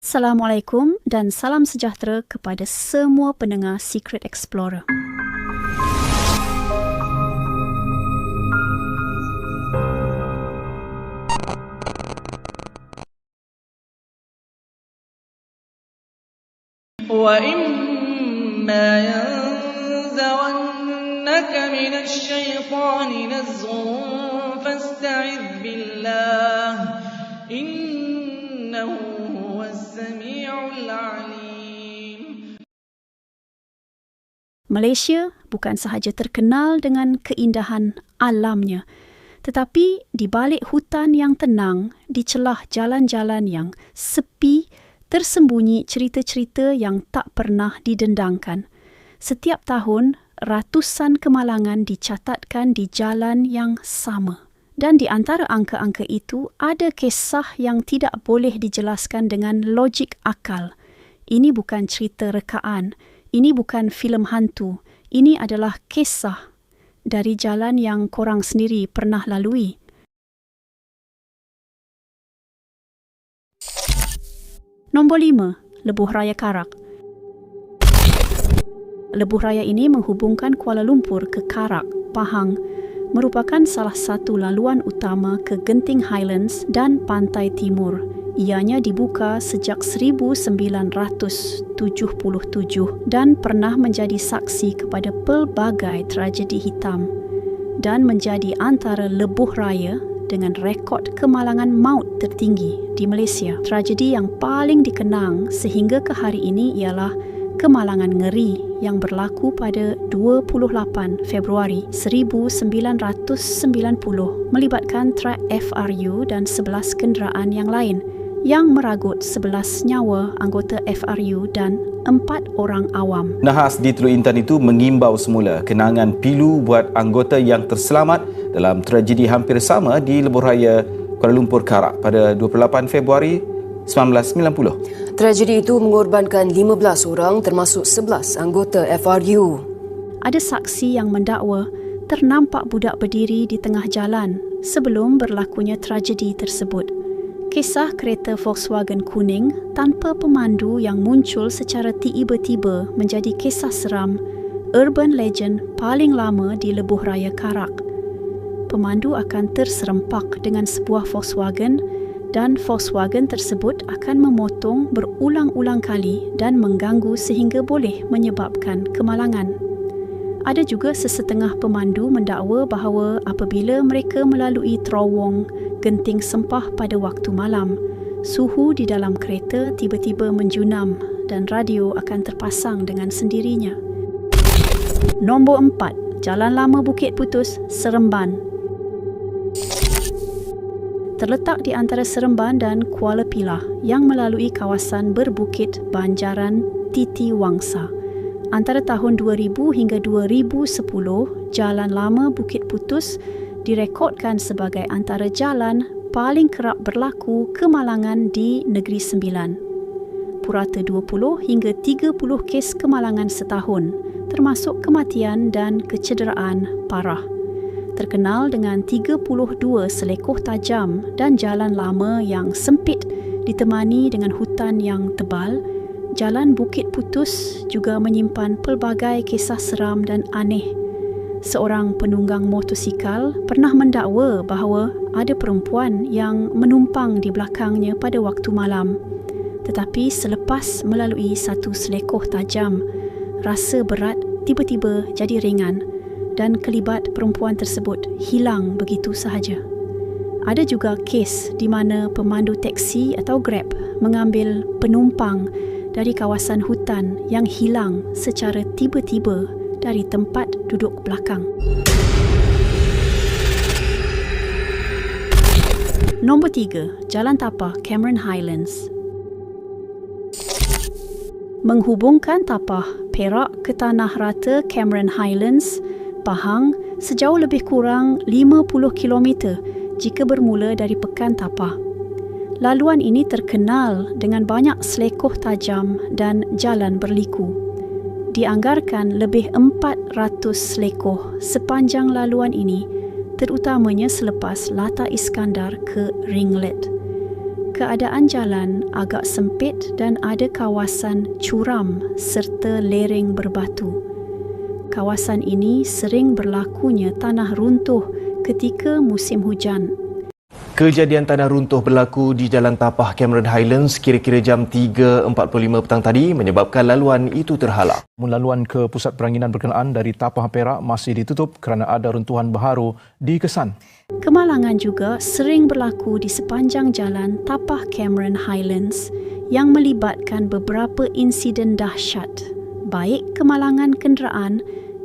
Assalamualaikum dan salam sejahtera kepada semua pendengar Secret Explorer. وَإِمَّا يَنزَغَنَّكَ مِنَ الشَّيْطَانِ نَزْغٌ فَاسْتَعِذْ بِاللَّهِ ۖ إِنَّهُ هُوَ السَّمِيعُ الْعَلِيمُ Malaysia bukan sahaja terkenal dengan keindahan alamnya, tetapi di balik hutan yang tenang, di celah jalan-jalan yang sepi, tersembunyi cerita-cerita yang tak pernah didendangkan. Setiap tahun, ratusan kemalangan dicatatkan di jalan yang sama. Dan di antara angka-angka itu, ada kisah yang tidak boleh dijelaskan dengan logik akal. Ini bukan cerita rekaan, ini bukan filem hantu, ini adalah kisah dari jalan yang korang sendiri pernah lalui. Nombor lima, Lebuh Raya Karak. Lebuh Raya ini menghubungkan Kuala Lumpur ke Karak, Pahang, merupakan salah satu laluan utama ke Genting Highlands dan Pantai Timur. Ianya dibuka sejak 1977 dan pernah menjadi saksi kepada pelbagai tragedi hitam dan menjadi antara lebuh raya dengan rekod kemalangan maut tertinggi di Malaysia. Tragedi yang paling dikenang sehingga ke hari ini ialah kemalangan ngeri yang berlaku pada 28 Februari 1990 melibatkan trak FRU dan 11 kenderaan yang lain yang meragut 11 nyawa anggota FRU dan empat orang awam. Nahas di Teluk Intan itu mengimbau semula kenangan pilu buat anggota yang terselamat dalam tragedi hampir sama di Lebuh Raya Kuala Lumpur Karak pada 28 Februari 1990. Tragedi itu mengorbankan 15 orang termasuk 11 anggota FRU. Ada saksi yang mendakwa ternampak budak berdiri di tengah jalan sebelum berlakunya tragedi tersebut. Kisah kereta Volkswagen kuning tanpa pemandu yang muncul secara tiba-tiba menjadi kisah seram urban legend paling lama di Lebuh Raya Karak. Pemandu akan terserempak dengan sebuah Volkswagen dan Volkswagen tersebut akan memotong berulang-ulang kali dan mengganggu sehingga boleh menyebabkan kemalangan. Ada juga sesetengah pemandu mendakwa bahawa apabila mereka melalui terowong genting sempah pada waktu malam, suhu di dalam kereta tiba-tiba menjunam dan radio akan terpasang dengan sendirinya. Nombor empat, Jalan Lama Bukit Putus, Seremban. Terletak di antara Seremban dan Kuala Pilah yang melalui kawasan berbukit Banjaran Titi Wangsa. Antara tahun 2000 hingga 2010, Jalan Lama Bukit Putus direkodkan sebagai antara jalan paling kerap berlaku kemalangan di Negeri Sembilan. Purata 20 hingga 30 kes kemalangan setahun, termasuk kematian dan kecederaan parah. Terkenal dengan 32 selekoh tajam dan jalan lama yang sempit ditemani dengan hutan yang tebal, Jalan Bukit Putus juga menyimpan pelbagai kisah seram dan aneh. Seorang penunggang motosikal pernah mendakwa bahawa ada perempuan yang menumpang di belakangnya pada waktu malam. Tetapi selepas melalui satu selekoh tajam, rasa berat tiba-tiba jadi ringan dan kelibat perempuan tersebut hilang begitu sahaja. Ada juga kes di mana pemandu teksi atau Grab mengambil penumpang dari kawasan hutan yang hilang secara tiba-tiba dari tempat duduk belakang. Nombor tiga, Jalan Tapah, Cameron Highlands. Menghubungkan Tapah, Perak ke Tanah Rata, Cameron Highlands, Pahang sejauh lebih kurang 50 km jika bermula dari Pekan Tapah. Laluan ini terkenal dengan banyak selekoh tajam dan jalan berliku. Dianggarkan lebih 400 selekoh sepanjang laluan ini, terutamanya selepas Lata Iskandar ke Ringlet. keadaan jalan agak sempit dan ada kawasan curam serta lereng berbatu. Kawasan ini sering berlakunya tanah runtuh ketika musim hujan. Kejadian tanah runtuh berlaku di Jalan Tapah Cameron Highlands kira-kira jam 3.45 petang tadi menyebabkan laluan itu terhalang. Laluan ke pusat peranginan berkenaan dari Tapah Perak masih ditutup kerana ada runtuhan baharu di Kesan. Kemalangan juga sering berlaku di sepanjang jalan Tapah Cameron Highlands yang melibatkan beberapa insiden dahsyat, baik kemalangan kenderaan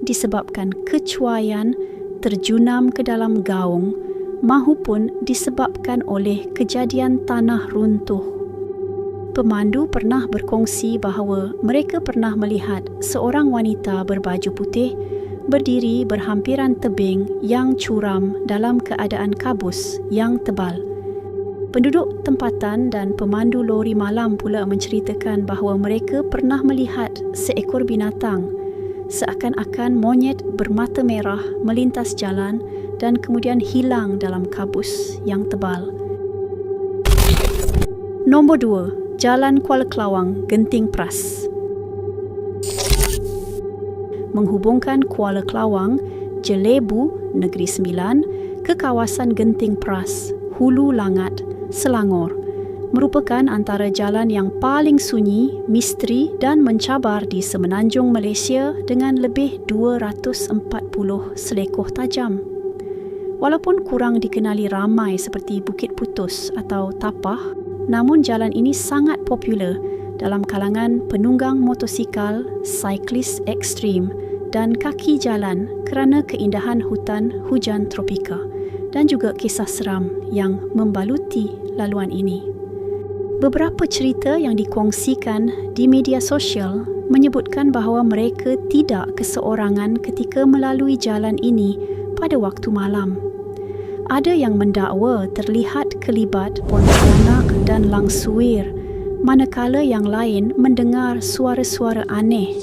disebabkan kecuaian terjunam ke dalam gaung mahupun disebabkan oleh kejadian tanah runtuh. Pemandu pernah berkongsi bahawa mereka pernah melihat seorang wanita berbaju putih berdiri berhampiran tebing yang curam dalam keadaan kabus yang tebal. Penduduk tempatan dan pemandu lori malam pula menceritakan bahawa mereka pernah melihat seekor binatang seakan-akan monyet bermata merah melintas jalan dan kemudian hilang dalam kabus yang tebal. Nombor dua, Jalan Kuala Kelawang, Genting Pras. Menghubungkan Kuala Kelawang, Jelebu, Negeri Sembilan ke kawasan Genting Pras, Hulu Langat, Selangor merupakan antara jalan yang paling sunyi, misteri dan mencabar di semenanjung Malaysia dengan lebih 240 selekoh tajam. Walaupun kurang dikenali ramai seperti Bukit Putus atau Tapah, namun jalan ini sangat popular dalam kalangan penunggang motosikal, siklis ekstrim dan kaki jalan kerana keindahan hutan hujan tropika dan juga kisah seram yang membaluti laluan ini. Beberapa cerita yang dikongsikan di media sosial menyebutkan bahawa mereka tidak keseorangan ketika melalui jalan ini pada waktu malam. Ada yang mendakwa terlihat kelibat pontianak dan langsuir, manakala yang lain mendengar suara-suara aneh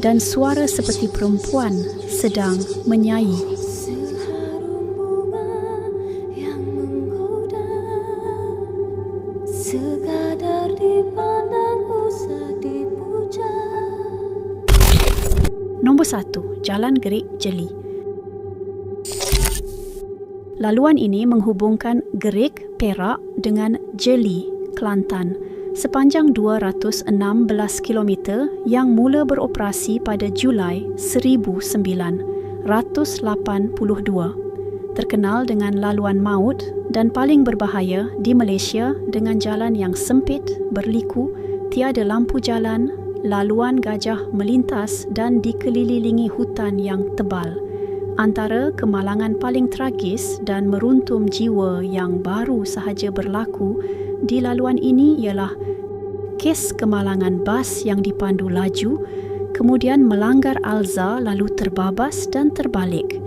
dan suara seperti perempuan sedang menyanyi. Jalan Gerik Jeli. Laluan ini menghubungkan Gerik, Perak dengan Jeli, Kelantan sepanjang 216 km yang mula beroperasi pada Julai 1982. Terkenal dengan laluan maut dan paling berbahaya di Malaysia dengan jalan yang sempit, berliku, tiada lampu jalan, laluan gajah melintas dan dikelilingi hutan yang tebal. Antara kemalangan paling tragis dan meruntum jiwa yang baru sahaja berlaku di laluan ini ialah kes kemalangan bas yang dipandu laju kemudian melanggar alza lalu terbabas dan terbalik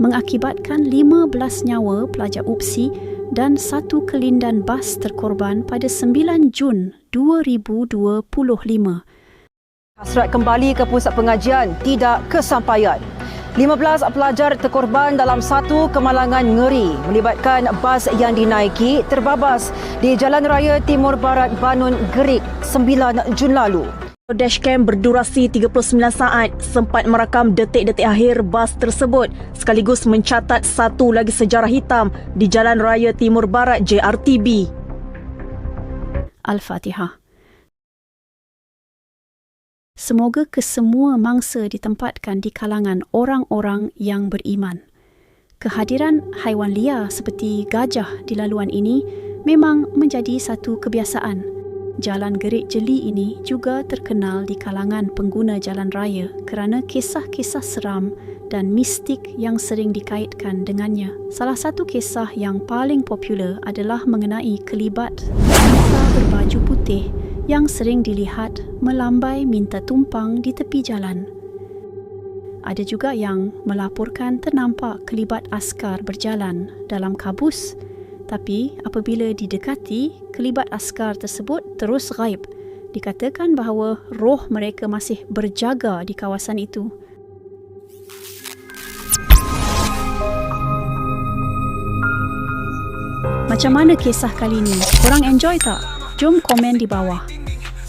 mengakibatkan 15 nyawa pelajar UPSI dan satu kelindan bas terkorban pada 9 Jun 2025. Hasrat kembali ke pusat pengajian tidak kesampaian. 15 pelajar terkorban dalam satu kemalangan ngeri melibatkan bas yang dinaiki terbabas di Jalan Raya Timur Barat Banun Gerik 9 Jun lalu. Dashcam berdurasi 39 saat sempat merakam detik-detik akhir bas tersebut sekaligus mencatat satu lagi sejarah hitam di Jalan Raya Timur Barat JRTB. Al-Fatihah. Semoga kesemua mangsa ditempatkan di kalangan orang-orang yang beriman. Kehadiran haiwan liar seperti gajah di laluan ini memang menjadi satu kebiasaan Jalan Gerik Jeli ini juga terkenal di kalangan pengguna jalan raya kerana kisah-kisah seram dan mistik yang sering dikaitkan dengannya. Salah satu kisah yang paling popular adalah mengenai kelibat wanita berbaju putih yang sering dilihat melambai minta tumpang di tepi jalan. Ada juga yang melaporkan ternampak kelibat askar berjalan dalam kabus tapi apabila didekati, kelibat askar tersebut terus gaib. Dikatakan bahawa roh mereka masih berjaga di kawasan itu. Macam mana kisah kali ini? Korang enjoy tak? Jom komen di bawah.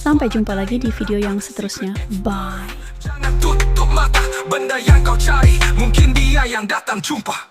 Sampai jumpa lagi di video yang seterusnya. Bye. Jangan tutup mata Benda yang kau cari Mungkin dia yang datang jumpa